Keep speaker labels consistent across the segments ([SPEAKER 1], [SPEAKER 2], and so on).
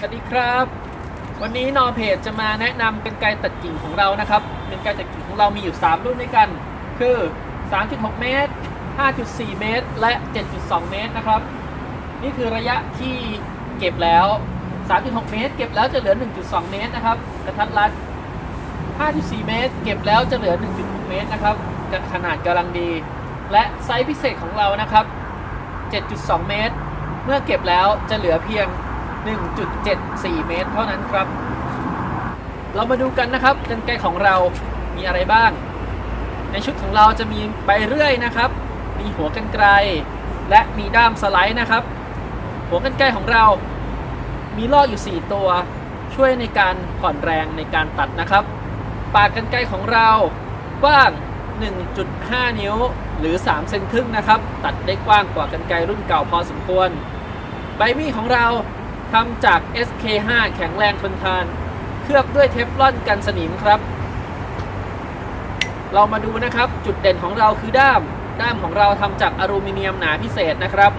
[SPEAKER 1] สวัสดีครับ วันนี้นอเพจจะมาแนะนำเป็นไกตัดกิ่งของเรานะครับ เป็นไกตัดกิ่งของเรามีอยู่ 3 รุ่นด้วยกัน คือ 3.6 เมตร 5.4 เมตร และ 7.2 เมตรนะครับ นี่คือระยะที่เก็บแล้ว 3.6 เมตร เก็บแล้วจะเหลือ 1.2 เมตรนะครับ กระทัดรัด 5.4 เมตร เก็บแล้วจะเหลือ 1.6 เมตรนะครับจะขนาดกำลังดี และไซส์พิเศษของเรานะครับ 7.2 เมตร เมื่อเก็บแล้วจะเหลือเพียง 1.74 เมตร เท่านั้นครับ เรามาดูกันนะครับกันไกรของเรามีอะไรบ้าง ในชุดของเราจะมีใบเรื่อยนะครับ มีหัวกันไกรและมีด้ามสไลด์นะครับ หัวกันไกรของเรา มีลอกอยู่ 4 ตัว ช่วยในการผ่อนแรงในการตัดนะครับ ปากกันไกรของเรากว้าง 1.5 นิ้วหรือ 3 เซนครึ่งนะครับ ตัดได้กว้างกว่ากันไกรรุ่นเก่าพอสมควร ใบมีดของเรา ทำจาก SK5 แข็งแรงทนทาน เคลือบด้วยเทฟลอนกันสนิมครับ เรามาดูนะครับจุดเด่นของเราคือด้าม ด้ามของเราทำจากอลูมิเนียมหนาพิเศษนะครับ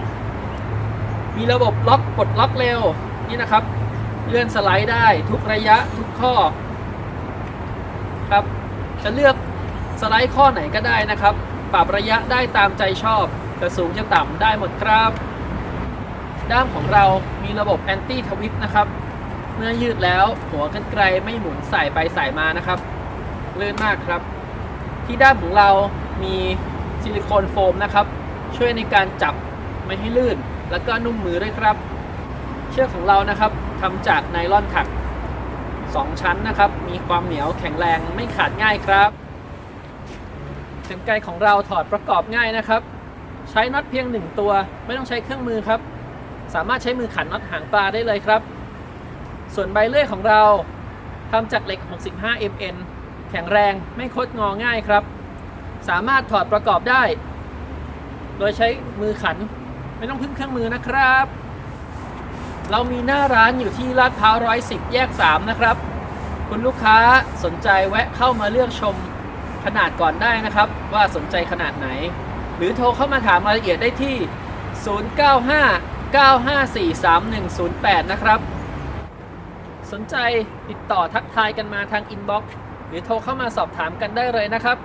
[SPEAKER 1] มีระบบล็อกปลดล็อกเร็วนี่นะครับ เลื่อนสไลด์ได้ทุกระยะทุกข้อครับ จะเลือกสไลด์ข้อไหนก็ได้นะครับ ปรับระยะได้ตามใจชอบ จะสูงจะต่ำได้หมดครับ ด้ามของเรามีระบบแอนตี้ทวิสนะครับ เมื่อยืดแล้วหัวกันไกลไม่หมุนสายไปสายมานะครับลื่นมากครับ ที่ด้ามของเรามีซิลิโคนโฟมนะครับ ช่วยในการจับไม่ให้ลื่น แล้วก็นุ่มมือด้วยครับ เชือกของเรานะครับทำจากไนลอนถัก 2 ชั้นนะครับ มีความเหนียวแข็งแรงไม่ขาดง่ายครับกันไกรของเราถอดประกอบง่ายนะครับ ใช้น็อตเพียง1ตัว ไม่ต้องใช้เครื่องมือครับ สามารถใช้มือขันน็อตหางปลาได้เลยครับ ส่วนใบเลื่อยของเราทำจากเหล็ก 65 mn แข็งแรงไม่คดงอง่ายครับ สามารถถอดประกอบได้ โดยใช้มือขันไม่ต้องพึ่งเครื่องมือนะครับ เรามีหน้าร้านอยู่ที่ลาดพร้าว110แยก 3 นะครับ คุณลูกค้าสนใจแวะเข้ามาเลือกชมขนาดก่อนได้นะครับ ว่าสนใจขนาดไหน หรือโทรเข้ามาถามรายละเอียดได้ที่ 095 954 3108 นะครับ สนใจติดต่อทักทายกันมาทางอินบ็อกซ์หรือโทรเข้ามาสอบถามกันได้เลยนะครับ